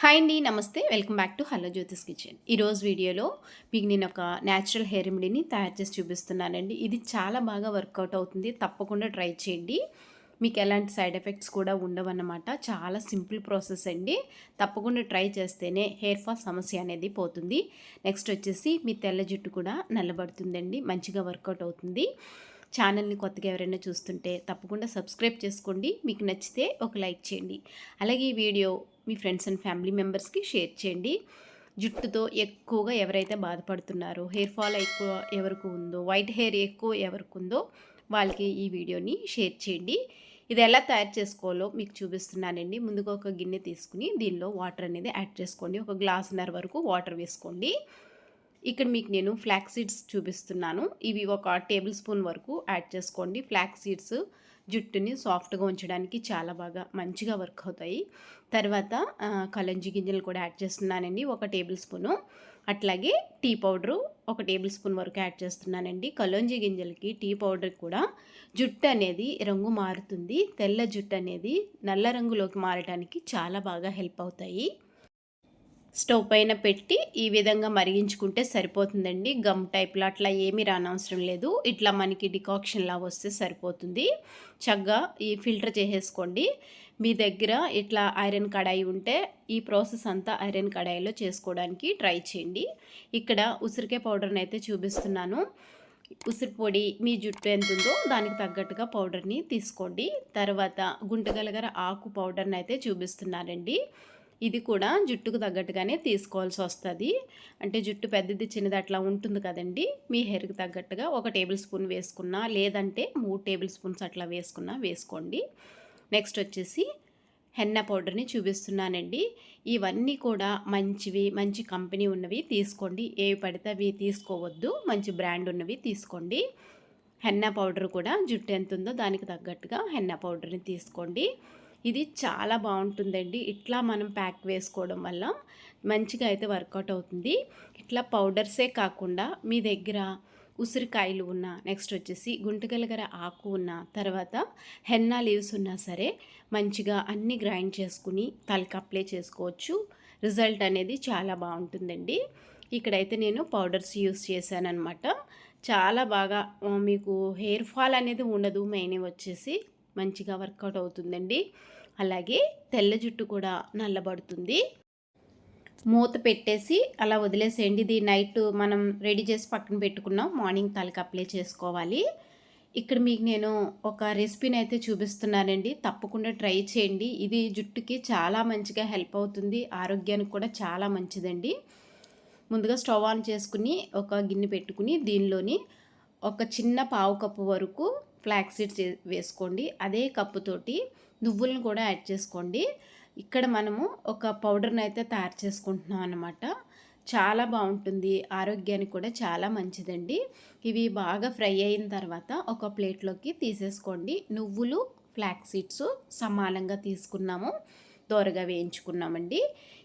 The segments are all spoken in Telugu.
హాయ్ అండి namaste. Welcome back to hello Jyothi's kitchen ఈరోజు వీడియోలో మీకు నేను ఒక న్యాచురల్ హెయిర్ రెమెడీని తయారు చేసి చూపిస్తున్నానండి. ఇది చాలా బాగా వర్కౌట్ అవుతుంది. తప్పకుండా ట్రై చేయండి. మీకు ఎలాంటి సైడ్ ఎఫెక్ట్స్ కూడా ఉండవన్నమాట. చాలా సింపుల్ ప్రాసెస్ అండి. తప్పకుండా ట్రై చేస్తేనే హెయిర్ ఫాల్ సమస్య అనేది పోతుంది. నెక్స్ట్ వచ్చేసి మీ తెల్ల జుట్టు కూడా నల్లబడుతుందండి. మంచిగా వర్కౌట్ అవుతుంది. ఛానల్ని కొత్తగా ఎవరైనా చూస్తుంటే తప్పకుండా సబ్స్క్రైబ్ చేసుకోండి. మీకు నచ్చితే ఒక లైక్ చేయండి. అలాగే ఈ వీడియో మీ ఫ్రెండ్స్ అండ్ ఫ్యామిలీ మెంబర్స్కి షేర్ చేయండి. జుట్టుతో ఎక్కువగా ఎవరైతే బాధపడుతున్నారో హెయిర్ ఫాల్ ఎక్కువ ఎవరికి ఉందో వైట్ హెయిర్ ఎక్కువ ఎవరికి ఉందో వాళ్ళకి ఈ వీడియోని షేర్ చేయండి. ఇది ఎలా తయారు చేసుకోవాలో మీకు చూపిస్తున్నానండి. ముందుగా ఒక గిన్నె తీసుకుని దీనిలో వాటర్ అనేది యాడ్ చేసుకోండి. ఒక గ్లాసున్నర వరకు వాటర్ వేసుకోండి. ఇక్కడ మీకు నేను ఫ్లాక్ సీడ్స్ చూపిస్తున్నాను. ఇవి ఒక టేబుల్ స్పూన్ వరకు యాడ్ చేసుకోండి. ఫ్లాక్ సీడ్స్ జుట్టుని సాఫ్ట్గా ఉంచడానికి చాలా బాగా మంచిగా వర్క్ అవుతాయి. తర్వాత కలంజి గింజలు కూడా యాడ్ చేస్తున్నానండి. ఒక టేబుల్ స్పూను. అట్లాగే టీ పౌడరు ఒక టేబుల్ స్పూన్ వరకు యాడ్ చేస్తున్నానండి. కలంజి గింజలకి టీ పౌడర్ కూడా జుట్టు అనేది రంగు మారుతుంది. తెల్ల జుట్టు అనేది నల్ల రంగులోకి మారడానికి చాలా బాగా హెల్ప్ అవుతాయి. స్టవ్ పైన పెట్టి ఈ విధంగా మరిగించుకుంటే సరిపోతుందండి. గమ్ టైప్లో అట్లా ఏమీ రానవసరం లేదు. ఇట్లా మనకి డికాక్షన్లా వస్తే సరిపోతుంది. చక్కగా ఈ ఫిల్టర్ చేసేసుకోండి. మీ దగ్గర ఇట్లా ఐరన్ కడాయి ఉంటే ఈ ప్రాసెస్ అంతా ఐరన్ కడాయిలో చేసుకోవడానికి ట్రై చేయండి. ఇక్కడ ఉసిరికాయ పౌడర్ని అయితే చూపిస్తున్నాను. ఉసిరి పొడి మీ జుట్టు ఎంత ఉందో దానికి తగ్గట్టుగా పౌడర్ని తీసుకోండి. తర్వాత గుంటగలగర ఆకు పౌడర్ని అయితే చూపిస్తున్నానండి. ఇది కూడా జుట్టుకు తగ్గట్టుగానే తీసుకోవాల్సి వస్తుంది. అంటే జుట్టు పెద్దది చిన్నది అట్లా ఉంటుంది కదండి. మీ హెయిర్కి తగ్గట్టుగా ఒక టేబుల్ స్పూన్ వేసుకున్నా లేదంటే మూడు టేబుల్ స్పూన్స్ అట్లా వేసుకున్నా వేసుకోండి. నెక్స్ట్ వచ్చేసి హెన్న పౌడర్ని చూపిస్తున్నానండి. ఇవన్నీ కూడా మంచివి మంచి కంపెనీ ఉన్నవి తీసుకోండి. ఏవి పడితే అవి తీసుకోవద్దు. మంచి బ్రాండ్ ఉన్నవి తీసుకోండి. హెన్న పౌడర్ కూడా జుట్టు ఎంత ఉందో దానికి తగ్గట్టుగా హెన్న పౌడర్ని తీసుకోండి. ఇది చాలా బాగుంటుందండి. ఇట్లా మనం ప్యాక్ వేసుకోవడం వల్ల మంచిగా అయితే వర్కౌట్ అవుతుంది. ఇట్లా పౌడర్సే కాకుండా మీ దగ్గర ఉసిరికాయలు ఉన్న నెక్స్ట్ వచ్చేసి గుంటగలగర ఆకు ఉన్న తర్వాత హెన్నా లీవ్స్ ఉన్నా సరే మంచిగా అన్ని గ్రైండ్ చేసుకుని తలకి అప్లై చేసుకోవచ్చు. రిజల్ట్ అనేది చాలా బాగుంటుందండి. ఇక్కడైతే నేను పౌడర్స్ యూస్ చేశానమాట చాలా బాగా మీకు హెయిర్ ఫాల్ అనేది ఉండదు మెయిన్ వచ్చేసి మంచిగా వర్కౌట్ అవుతుందండి. అలాగే తెల్ల జుట్టు కూడా నల్లబడుతుంది. మూత పెట్టేసి అలా వదిలేసేయండి. ఇది నైట్ మనం రెడీ చేసి పక్కన పెట్టుకున్నాం. మార్నింగ్ తలకి అప్లై చేసుకోవాలి. ఇక్కడ మీకు నేను ఒక రెసిపీని అయితే చూపిస్తున్నానండి. తప్పకుండా ట్రై చేయండి. ఇది జుట్టుకి చాలా మంచిగా హెల్ప్ అవుతుంది. ఆరోగ్యానికి కూడా చాలా మంచిదండి. ముందుగా స్టవ్ ఆన్ చేసుకుని ఒక గిన్నె పెట్టుకుని దీనిలోని ఒక చిన్న పావు కప్పు వరకు ఫ్లాక్ సీడ్స్ వేసుకోండి. అదే కప్పుతోటి నువ్వులను కూడా యాడ్ చేసుకోండి. ఇక్కడ మనము ఒక పౌడర్ని అయితే తయారు చేసుకుంటున్నాం అనమాట చాలా బాగుంటుంది. ఆరోగ్యానికి కూడా చాలా మంచిదండి. ఇవి బాగా ఫ్రై అయిన తర్వాత ఒక ప్లేట్లోకి తీసేసుకోండి. నువ్వులు ఫ్లాక్ సీడ్స్ సమానంగా తీసుకున్నాము. దోరగా వేయించుకున్నామండి.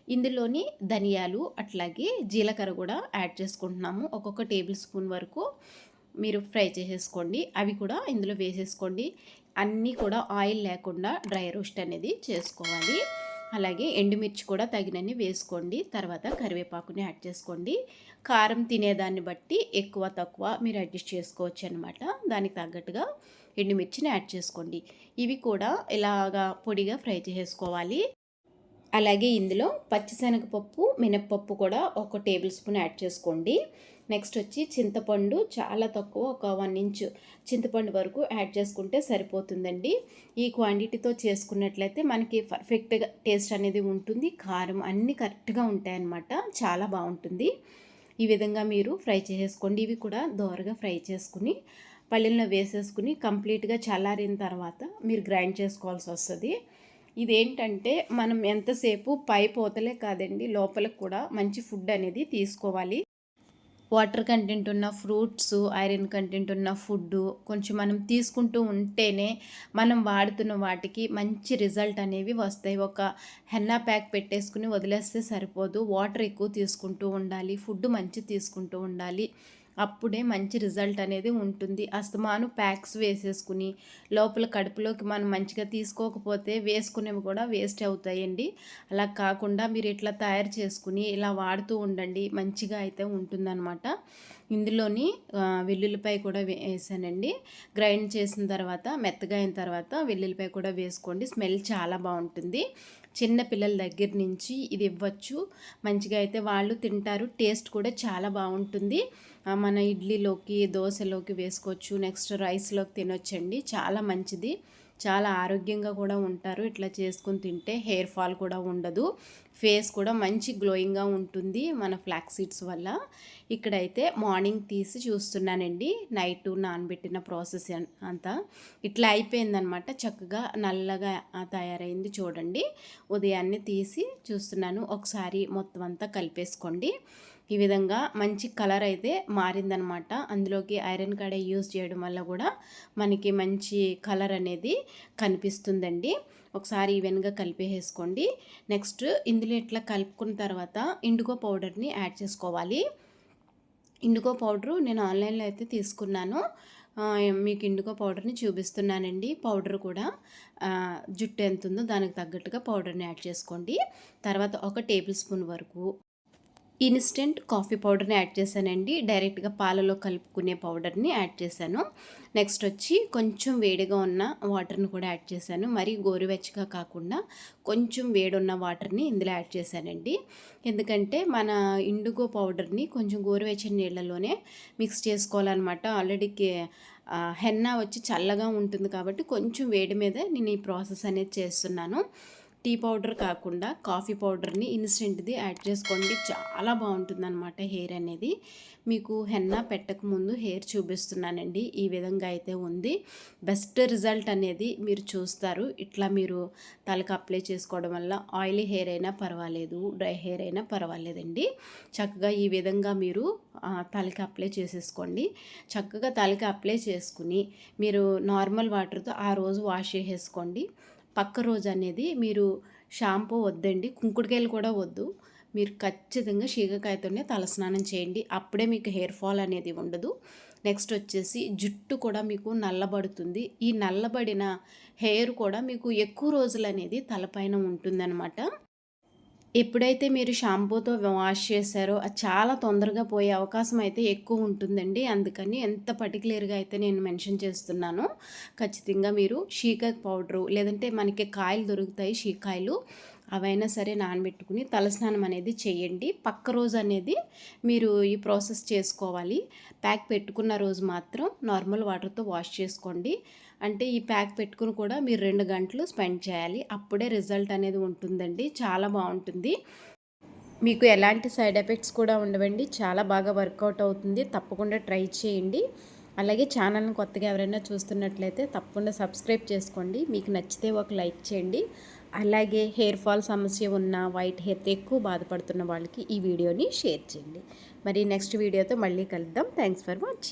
ఇందులోని ధనియాలు అట్లాగే జీలకర్ర కూడా యాడ్ చేసుకుంటున్నాము. ఒక్కొక్క టేబుల్ స్పూన్ వరకు. మీరు ఫ్రై చేసేసుకోండి. అవి కూడా ఇందులో వేసేసుకోండి. అన్నీ కూడా ఆయిల్ లేకుండా డ్రై రోస్ట్ అనేది చేసుకోవాలి. అలాగే ఎండుమిర్చి కూడా తగినన్ని వేసుకోండి. తర్వాత కరివేపాకుని యాడ్ చేసుకోండి. కారం తినేదాన్ని బట్టి ఎక్కువ తక్కువ మీరు అడ్జస్ట్ చేసుకోవచ్చు అనమాట దానికి తగ్గట్టుగా ఎండుమిర్చిని యాడ్ చేసుకోండి. ఇవి కూడా ఇలాగా పొడిగా ఫ్రై చేసుకోవాలి అలాగే ఇందులో పచ్చిశనగపప్పు మినప్పప్పు కూడా ఒక టేబుల్ స్పూన్ యాడ్ చేసుకోండి. నెక్స్ట్ వచ్చి చింతపండు చాలా తక్కువ ఒక వన్ ఇంచ్ చింతపండు వరకు యాడ్ చేసుకుంటే సరిపోతుందండి. ఈ క్వాంటిటీతో చేసుకున్నట్లయితే మనకి పర్ఫెక్ట్గా టేస్ట్ అనేది ఉంటుంది. కారం అన్నీ కరెక్ట్గా ఉంటాయన్నమాట. చాలా బాగుంటుంది. ఈ విధంగా మీరు ఫ్రై చేసేసుకోండి ఇవి కూడా దోరగా ఫ్రై చేసుకుని పల్లెల్లో వేసేసుకుని కంప్లీట్గా చల్లారిన తర్వాత మీరు గ్రైండ్ చేసుకోవాల్సి వస్తుంది. ఇదేంటంటే మనం ఎంతసేపు పై పోతలే కాదండి లోపల కూడా మంచి ఫుడ్ అనేది తీసుకోవాలి. వాటర్ కంటెంట్ ఉన్న ఫ్రూట్స్ ఐరన్ కంటెంట్ ఉన్న ఫుడ్ కొంచెం మనం తీసుకుంటూ ఉంటేనే మనం వాడుతున్న వాటికి మంచి రిజల్ట్ అనేవి వస్తాయి. ఒక హెన్నా ప్యాక్ పెట్టేసుకుని వదిలేస్తే సరిపోదు. వాటర్ ఎక్కువ తీసుకుంటూ ఉండాలి. ఫుడ్ మంచి తీసుకుంటూ ఉండాలి. అప్పుడే మంచి రిజల్ట్ అనేది ఉంటుంది. అస్తమాను ప్యాక్స్ వేసేసుకుని లోపల కడుపులోకి మనం మంచిగా తీసుకోకపోతే వేసుకునేవి కూడా వేస్ట్ అవుతాయండి. అలా కాకుండా మీరు ఇట్లా తయారు చేసుకుని ఇలా వాడుతూ ఉండండి. మంచిగా అయితే ఉంటుందన్నమాట. ఇందులోని వెల్లుల్లిపాయ కూడా వేసానండి. గ్రైండ్ చేసిన తర్వాత మెత్తగా అయిన తర్వాత వెల్లుల్లిపాయ కూడా వేసుకోండి. స్మెల్ చాలా బాగుంటుంది. చిన్న పిల్లల దగ్గర నుంచి ఇది ఇవ్వచ్చు. మంచిగా అయితే వాళ్ళు తింటారు. టేస్ట్ కూడా చాలా బాగుంటుంది. మన ఇడ్లీలోకి దోశలోకి వేసుకోవచ్చు. నెక్స్ట్ రైస్లోకి తినొచ్చండి. చాలా మంచిది. చాలా ఆరోగ్యంగా కూడా ఉంటారు. ఇట్లా చేసుకుని తింటే హెయిర్ ఫాల్ కూడా ఉండదు. ఫేస్ కూడా మంచి గ్లోయింగ్గా ఉంటుంది మన ఫ్లాక్ సీడ్స్ వల్ల. ఇక్కడైతే మార్నింగ్ తీసి చూస్తున్నానండి. నైట్ నానబెట్టిన ప్రాసెస్ అంతా. ఇట్లా అయిపోయిందనమాట. చక్కగా నల్లగా తయారైంది చూడండి. ఉదయాన్నే తీసి చూస్తున్నాను. ఒకసారి మొత్తం అంతా కలిపేసుకోండి. ఈ విధంగా మంచి కలర్ అయితే మారిందనమాట. అందులోకి ఐరన్ కడే యూజ్ చేయడం వల్ల కూడా మనకి మంచి కలర్ అనేది కనిపిస్తుందండి. ఒకసారి ఈవెన్గా కలిపేసుకోండి నెక్స్ట్ ఇందులో ఇట్లా కలుపుకున్న తర్వాత ఇండుగో పౌడర్ని యాడ్ చేసుకోవాలి. ఇండుగో పౌడరు నేను ఆన్లైన్లో అయితే తీసుకున్నాను. మీకు ఇండుగో పౌడర్ని చూపిస్తున్నానండి. పౌడర్ కూడా జుట్టు ఎంత ఉందో దానికి తగ్గట్టుగా పౌడర్ని యాడ్ చేసుకోండి. తర్వాత ఒక టేబుల్ స్పూన్ వరకు ఇన్స్టెంట్ కాఫీ పౌడర్ని యాడ్ చేశానండి. డైరెక్ట్గా పాలలో కలుపుకునే పౌడర్ని యాడ్ చేశాను. నెక్స్ట్ వచ్చి కొంచెం వేడిగా ఉన్న వాటర్ని కూడా యాడ్ చేశాను. మరీ గోరువెచ్చగా కాకుండా కొంచెం వేడున్న వాటర్ని ఇందులో యాడ్ చేశానండి. ఎందుకంటే మన ఇండుగో పౌడర్ని కొంచెం గోరువెచ్చని నీళ్ళలోనే మిక్స్ చేసుకోవాలన్నమాట. ఆల్రెడీ హెన్నా వచ్చి చల్లగా ఉంటుంది కాబట్టి కొంచెం వేడి మీద నేను ఈ ప్రాసెస్ అనేది చేస్తున్నాను. టీ పౌడర్ కాకుండా కాఫీ పౌడర్ని ఇన్స్టెంట్ది యాడ్ చేసుకోండి. చాలా బాగుంటుంది అనమాట హెయిర్ అనేది. మీకు హెన్నా పెట్టకముందు హెయిర్ చూపిస్తున్నానండి. ఈ విధంగా అయితే ఉంది. బెస్ట్ రిజల్ట్ అనేది మీరు చూస్తారు. ఇట్లా మీరు తలకు అప్లై చేసుకోవడం వల్ల ఆయిలీ హెయిర్ అయినా పర్వాలేదు డ్రై హెయిర్ అయినా పర్వాలేదండి. చక్కగా ఈ విధంగా మీరు తలకి అప్లై చేసేసుకోండి. చక్కగా తలకి అప్లై చేసుకుని మీరు నార్మల్ వాటర్తో ఆ రోజు వాష్ చేసేసుకోండి. పక్క రోజు అనేది మీరు షాంపూ వద్దండి కుంకుడుకాయలు కూడా వద్దు. మీరు ఖచ్చితంగా షీగకాయతోనే తలస్నానం చేయండి. అప్పుడే మీకు హెయిర్ ఫాల్ అనేది ఉండదు. నెక్స్ట్ వచ్చేసి జుట్టు కూడా మీకు నల్లబడుతుంది. ఈ నల్లబడిన హెయిర్ కూడా మీకు ఎక్కువ రోజులు అనేది తలపైన ఉంటుందన్నమాట. ఎప్పుడైతే మీరు షాంపూతో వాష్ చేశారో అది చాలా తొందరగా పోయే అవకాశం అయితే ఎక్కువ ఉంటుందండి. అందుకని ఎంత పర్టికులర్గా అయితే నేను మెన్షన్ చేస్తున్నాను ఖచ్చితంగా మీరు షీకాయ్ పౌడరు లేదంటే మనకి కాయలు దొరుకుతాయి షీకాయలు అవైనా సరే నానబెట్టుకుని తలస్నానం అనేది చేయండి. పక్క రోజు అనేది మీరు ఈ ప్రాసెస్ చేసుకోవాలి. ప్యాక్ పెట్టుకున్న రోజు మాత్రం నార్మల్ వాటర్తో వాష్ చేసుకోండి. అంటే ఈ ప్యాక్ పెట్టుకుని కూడా మీరు రెండు గంటలు స్పెండ్ చేయాలి. అప్పుడే రిజల్ట్ అనేది ఉంటుందండి. చాలా బాగుంటుంది. మీకు ఎలాంటి సైడ్ ఎఫెక్ట్స్ కూడా ఉండవండి. చాలా బాగా వర్కౌట్ అవుతుంది. తప్పకుండా ట్రై చేయండి. అలాగే ఛానల్ని కొత్తగా ఎవరైనా చూస్తున్నట్లయితే తప్పకుండా సబ్స్క్రైబ్ చేసుకోండి. మీకు నచ్చితే ఒక లైక్ చేయండి. అలాగే హెయిర్ ఫాల్ సమస్య ఉన్న వైట్ హెయిర్తో ఎక్కువ బాధపడుతున్న వాళ్ళకి ఈ వీడియోని షేర్ చేయండి. మరి నెక్స్ట్ వీడియోతో మళ్ళీ కలుద్దాం. Thanks for watching